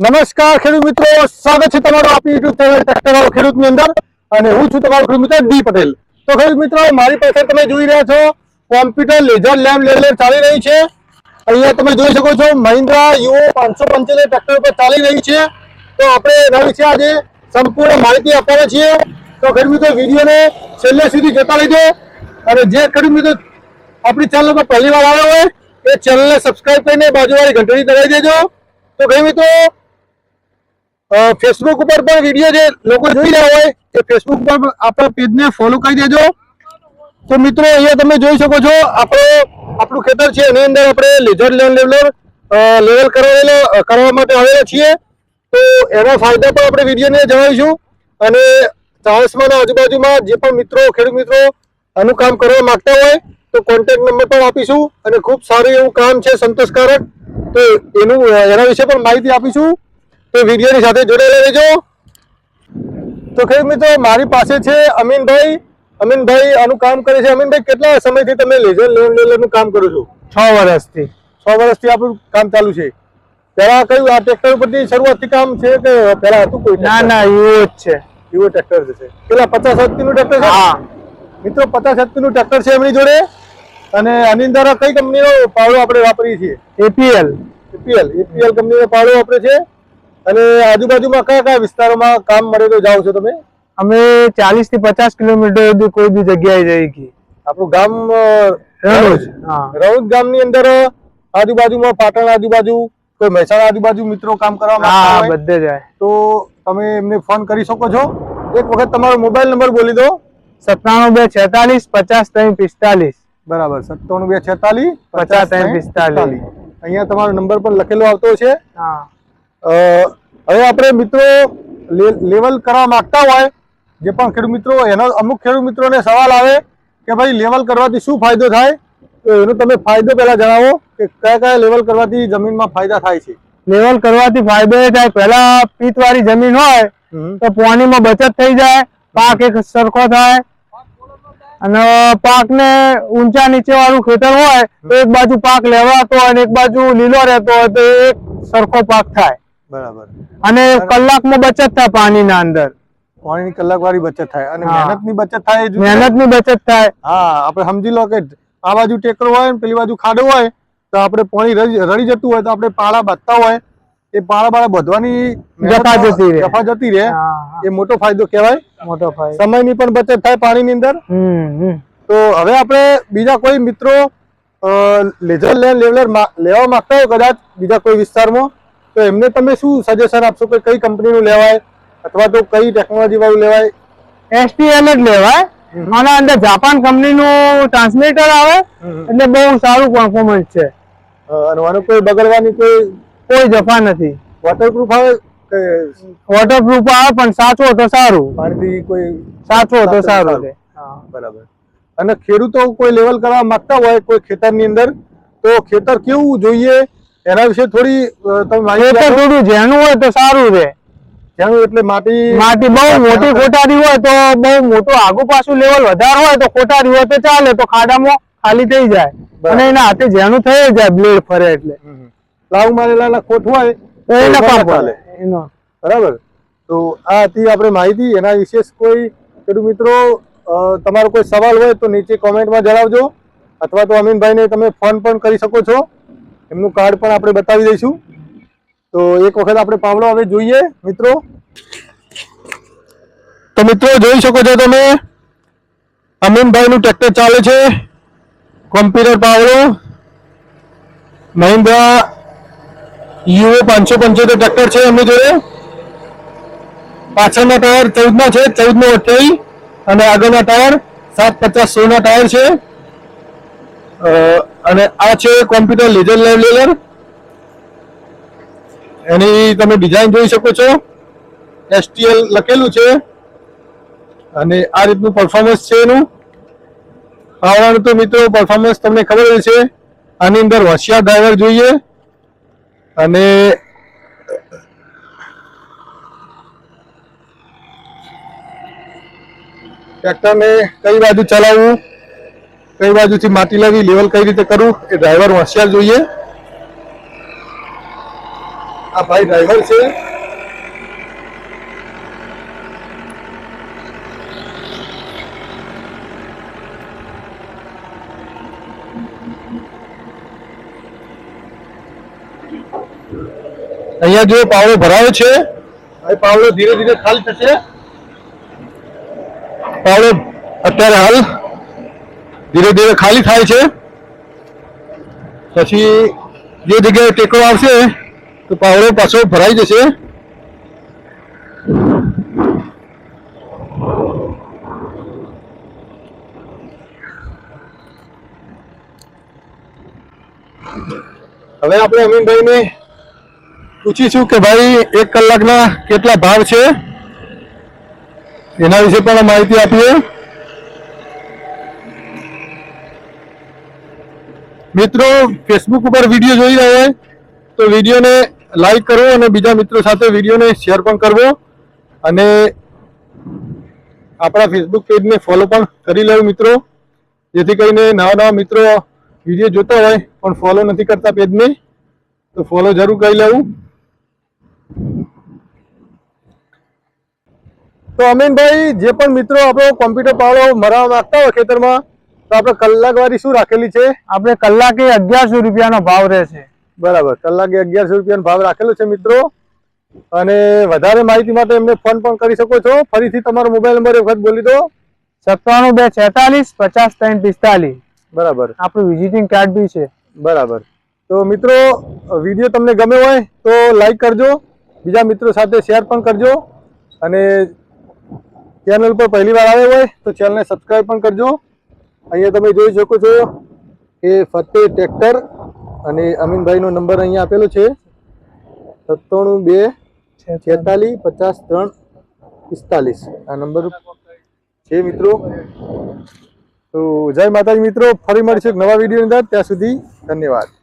નમસ્કાર ખેડૂત મિત્રો, સ્વાગત છે તમારું આપણી યુટ્યુબ ચેનલ ટ્રેક્ટર ખેડૂતની અંદર અને હું છું તમારો ખેડૂત મિત્ર ડી પટેલ. તો ખેડૂત મિત્રો, મારી પાસે તમે જોઈ રહ્યા છો, કોમ્પ્યુટર લેઝર લેમ્પ લેવલર ચાલી રહી છે. અહીંયા તમે જોઈ શકો છો, મહિન્દ્રા યુઓ પાંચસો પંચોતેર ટ્રેક્ટર ઉપર ચાલી રહી છે. તો આપણે એના વિશે આજે સંપૂર્ણ માહિતી આપવાના છીએ. તો ખેડૂત મિત્રો, વિડીયોને છેલ્લે સુધી જોતા રહેજો. અને જે ખેડૂત મિત્રો આપણી ચેનલ પર પહેલી વાર આવ્યો હોય, એ ચેનલને સબસ્ક્રાઈબ કરીને બાજુવાળી ઘંટડી દબાવી દેજો. તો ખેડૂત મિત્રો ફેસબુક ઉપર પણ વીડિયો જે લોકો જોઈ રહ્યા હોય, એ ફેસબુક પર આપણા પેજને ફોલો કરી દેજો. તો મિત્રો, અહીંયા તમે જોઈ શકો છો, આપણે, આપણું ખેતર છે, એની અંદર આપણે લેઝર લેવલર લેવલ કરાવેલો કરવા માટે આવેલા છીએ. તો એના ફાયદા પણ આપણે વિડીયોને જણાવીશું. અને ચાળસમાં આજુબાજુમાં જે પણ મિત્રો, ખેડૂત મિત્રો આનું કામ કરવા માંગતા હોય, તો કોન્ટેક્ટ નંબર પણ આપીશું. અને ખૂબ સારું એવું કામ છે, સંતોષકારક. તો એનું, એના વિશે પણ માહિતી આપીશું. તો વિડીયોની સાથે જોડાયેલા રહેજો. તો ખેર મિત્રો મારી પાસે છે અમીનભાઈ. અમીનભાઈ આનું કામ કરે છે. અમીનભાઈ કેટલા સમયથી તમે લેઝર લોન લેલરનું કામ કરો છો? છ વર્ષથી. છ વર્ષથી આપણું કામ ચાલુ છે. પહેલા કયું આ ટ્રેક્ટર ઉપરથી શરૂઆતથી કામ છે કે પહેલા હતું કોઈ ના ના યુવો જ છે. એવું ટ્રેક્ટર છે. પેલા પચાસ હત્તીનું ટ્રેક્ટર છે? હા. મિત્રો પચાસ હત્તીનું ટ્રેક્ટર છે એમની જોડે? અને આની અંદર કઈ કંપનીનો પાવડો આપણે વાપરીએ છીએ? એપીએલ. એપીએલ. એપીએલ કંપનીનો પાવડો વાપરે છે? અને આજુબાજુમાં કયા કયા વિસ્તારોમાં કામ મળે તો જાઓ છો તમે? અમે ચાલીસથી પચાસ કિલોમીટર સુધી કોઈ બી જગ્યાએ જઈએ છીએ આપણું ગામ રણોજ રણોજ ગામની અંદર આજુબાજુમાં પાટણ આજુબાજુ કોઈ મહેસાણા આજુબાજુ મિત્રો કામ કરવા હા બધે જાય. તો તમે એમને ફોન કરી શકો છો. એક વખત તમારો મોબાઈલ નંબર બોલી દો. સત્તાણું બે છેતાલીસ પચાસ ત્રણ પિસ્તાલીસ. બરાબર સત્તાણું બે છેતાલીસ પચાસ ત્રણ પિસ્તાલીસ. અહીંયા તમારો નંબર પણ લખેલો આવતો છે. હા. અ, હવે આપણે મિત્રો લેવલ કરવા માંગતા હોય જે પણ ખેડૂત મિત્રો એનો અમુક ખેડૂત મિત્રોને સવાલ આવે કે ભાઈ લેવલ કરવાથી શું ફાયદો થાય તો એનો તમે ફાયદો પહેલા જણાવો કે કયા કયા લેવલ કરવાથી જમીનમાં ફાયદા થાય છે. લેવલ કરવાથી ફાયદો એ થાય પહેલા પીતવાળી જમીન હોય તો પાણીમાં બચત થઈ જાય પાક એક સરખો થાય અને પાકને ઊંચા નીચે વાળું ખેતર હોય તો એક બાજુ પાક લેવાતો હોય અને એક બાજુ લીલો રહેતો હોય તો એક સરખો પાક થાય. બરાબર. અને કલાકમાં બચત થાય પાણીના અંદર. પાણીની કલાક વાળી બચત થાય અને. મહેનતની બચત થાય મહેનતની બચત થાય. હા આપણે સમજી લો કે આ બાજુ ટેકરો હોય ને પેલી બાજુ ખાડો હોય તો આપણે પાણી રળી જતું હોય તો આપણે પાળા બાંધતા હોય. એ પાળા બાળા બધવાની જફા જતી રહે. જફા જતી રહે. એ મોટો ફાયદો કહેવાય. મોટો ફાયદો. સમયની પણ બચત થાય પાણીની અંદર. તો હવે આપણે બીજા કોઈ મિત્રો લેઝર લેવલર લેવા માંગતા હોય કદાચ બીજા કોઈ વિસ્તારમાં? તો એમને તમે શું સજેશન આપશો કે કઈ કંપનીનું લેવાય અથવા તો કઈ ટેકનોલોજી વાળું લેવાય? એસટીએલ જ લેવાય. આના અંદર જાપાન કંપનીનું ટ્રાન્સમીટર આવે એટલે બહુ સારું પરફોર્મન્સ છે. અને આનું કોઈ બગડવાની કોઈ કોઈ જફા નથી. વોટરપ્રૂફ આવે કે વોટરપ્રૂફ આવે પણ સાચવો તો સારું. પાણીથી કોઈ સાચવો તો સારું. બરાબર. અને ખેડૂતો કોઈ લેવલ કરવા માંગતા હોય કોઈ ખેતરની અંદર તો ખેતર કેવું જોઈએ? એના વિશે થોડી તમે માહિતી થોડું ઝેણું હોય તો સારું રહે જેનું એટલે માટી માટી બહુ મોટી કોટારી હોય તો બહુ મોટું આગુ પાછું લેવલ વધારે હોય તો કોટારી હોય તો ચાલે તો ખાડામાં ખાલી થઈ જાય. અને એના હાથે ઝેણું થઈ જાય બ્લેડ ફરે એટલે. લાવ મારેલા ખોટ હોય તો એ ચાલે. પડે બરાબર? તો આ હતી આપણે માહિતી. એના વિશેષ કોઈ ખેડૂત મિત્રો તમારો કોઈ સવાલ હોય તો નીચે કોમેન્ટમાં જણાવજો. અથવા તો અમીનભાઈને તમે ફોન પણ કરી શકો છો. એમનું કાર્ડ પણ આપણે બતાવી દઈશું. તો એક વખત આપણે પાવડો હવે જોઈએ, મિત્રો. તો મિત્રો, જોઈ શકો છો તમે, અમીનભાઈનું ટ્રેક્ટર ચાલે છે. કોમ્પ્યુટર પાવડો. મહિન્દ્રા યુઓ પાંચસો પંચોતેર ટ્રેક્ટર છે એમની જોડે. પાછળના ટાયર ચૌદના છે, ચૌદનો અઠ્યાવી અને આગળના ટાયર સાત પચાસ સોળના ટાયર છે. અને આ છે કોમ્પ્યુટર લેઝર લેલર એની તમે ડિઝાઇન જોઈ શકો છો. એસટીએલ લખેલું છે. અને આ રીતનું પરફોર્મન્સ છે એનું. આવવાનું તો મિત્રો પરફોર્મન્સ તમને ખબર છે આની અંદર હોશિયાર ડ્રાઈવર જોઈએ. અને ટ્રેક્ટરને કઈ બાજુ ચલાવવું? કઈ બાજુથી માટી લાવી લેવલ કઈ રીતે કરવું, એ ડ્રાઈવર હોશિયાર જોઈએ. આ ભાઈ ડ્રાઈવર છે. અહીંયા જો પાવડો ભરાયો છે ભાઈ પાવડો ધીરે ધીરે ખાલી થશે. પાવડો અત્યારે હાલ ધીરે ધીરે ખાલી થાય છે. પછી જે જગ્યાએ ટેકો આવશે, તો પાવડો પાછો ભરાઈ જશે. હવે આપણે અમીનભાઈને પૂછીશું કે ભાઈ, એક કલાકના કેટલા ભાવ છે? એના વિશે પણ માહિતી આપીએ. મિત્રો ફેસબુક ઉપર વીડિયો જોઈ રહ્યા હોય તો વિડીયોને લાઈક કરો અને બીજા મિત્રો સાથે વિડીયોને શેર પણ કરવો. અને આપણા ફેસબુક પેજને ફોલો પણ કરી લેવું મિત્રો. જેથી કરીને નવા નવા મિત્રો વીડિયો જોતા હોય, પણ ફોલો નથી કરતા પેજને તો ફોલો જરૂર કરી લેવું. તો અમીનભાઈ, જે પણ મિત્રો આપણો કોમ્પ્યુટર પાવડો મરાવવા માંગતા હોય ખેતરમાં તો આપણે કલાકવારી શું રાખેલી છે? આપણે કલાકે અગિયારસો રૂપિયાનો ભાવ રહેશે બરાબર કલાકે અગિયારસો રૂપિયાનો ભાવ રાખેલો છે મિત્રો. અને વધારે માહિતી માટે એમને ફોન પણ કરી શકો છો. ફરીથી તમારો મોબાઈલ નંબર એક વખત બોલી દો. સત્તાણું બે છેતાલીસ પચાસ ત્રણ પિસ્તાલીસ. બરાબર. આપણું વિઝિટિંગ કાર્ડ બી છે. બરાબર. તો મિત્રો વીડિયો તમને ગમે હોય તો લાઈક કરજો. બીજા મિત્રો સાથે શેર પણ કરજો. અને ચેનલ પર પહેલી વાર આવ્યો હોય તો ચેનલને સબસ્ક્રાઈબ પણ કરજો. અહીંયા તમે જોઈ શકો છો એ ફતેહ ટ્રેક્ટર અને અમીનભાઈનો નંબર અહીંયા આપેલો છે. સત્તાણું બે છેતાલીસ. પચાસ ત્રણ પિસ્તાલીસ. આ નંબર છે મિત્રો. તો જય માતાજી મિત્રો. ફરી મળશે નવા વિડીયોની અંદર. ત્યાં સુધી ધન્યવાદ.